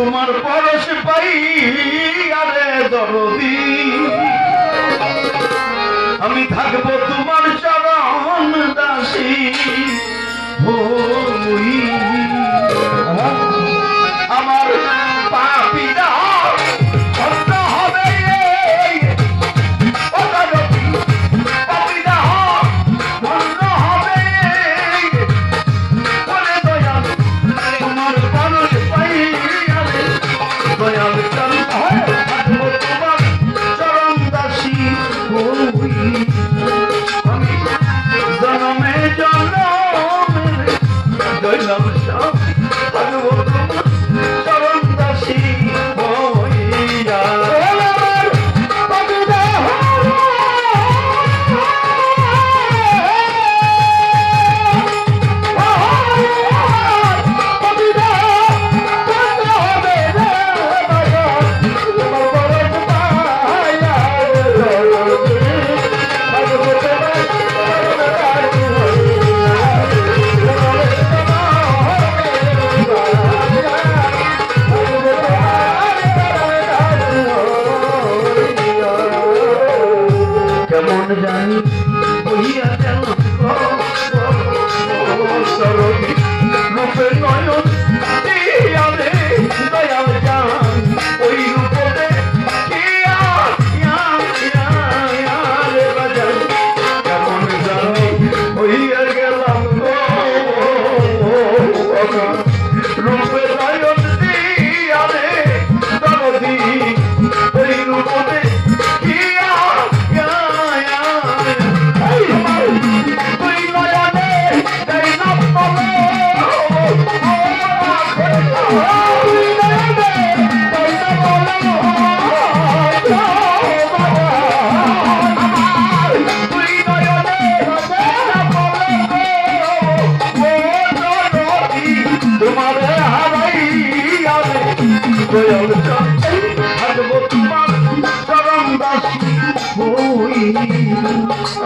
তোমার পরশ পাই আরে দরদি। আমি থাকব তোমার চরণ দাসী আমার down the কেমন জানি বহিয়া গেল রূপে নয়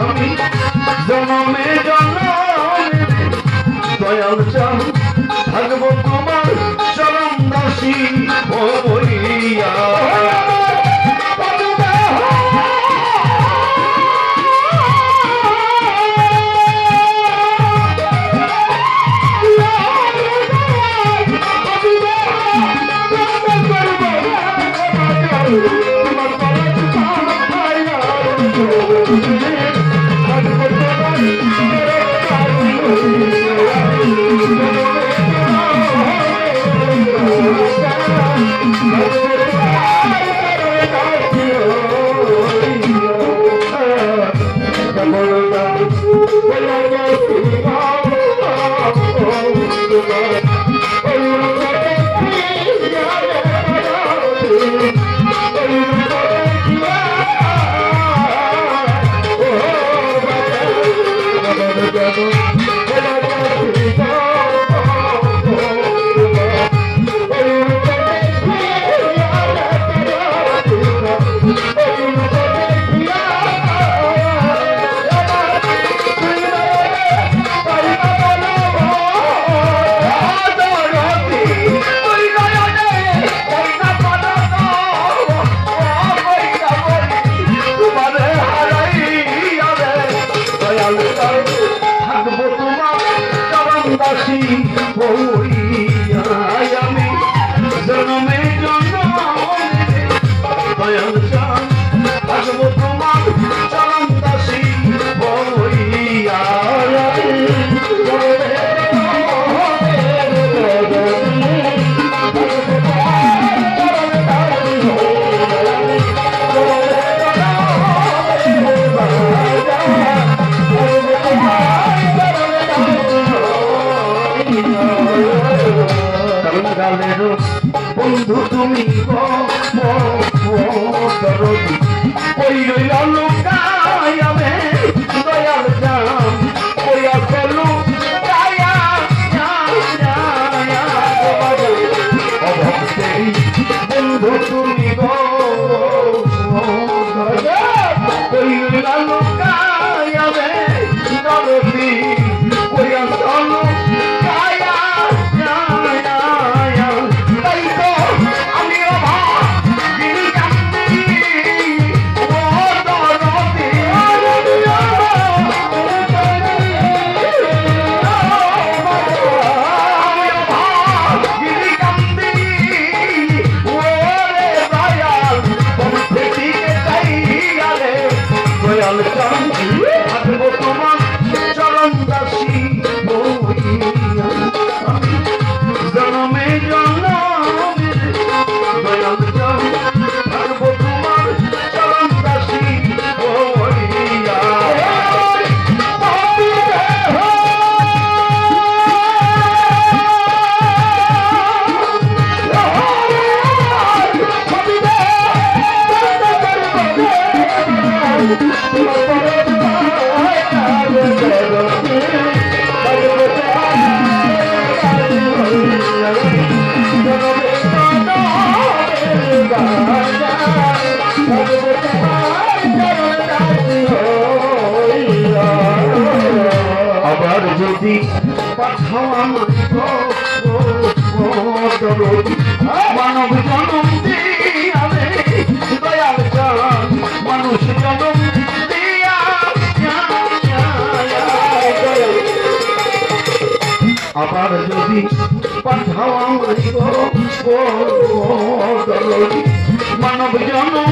আমি জনমে জনমে দয়াল চাম থাকব তোমার চরম দাসী ও বইয়া Deus. ভালোবাসি বাঙালের বন্ধু তুমি ওই রইল লোকায় আমি দয়াল দরদি পাঠাও আমার দরদি মানব জনম দিয়ালে আবার যদি পাঠাও আমার মানব জনম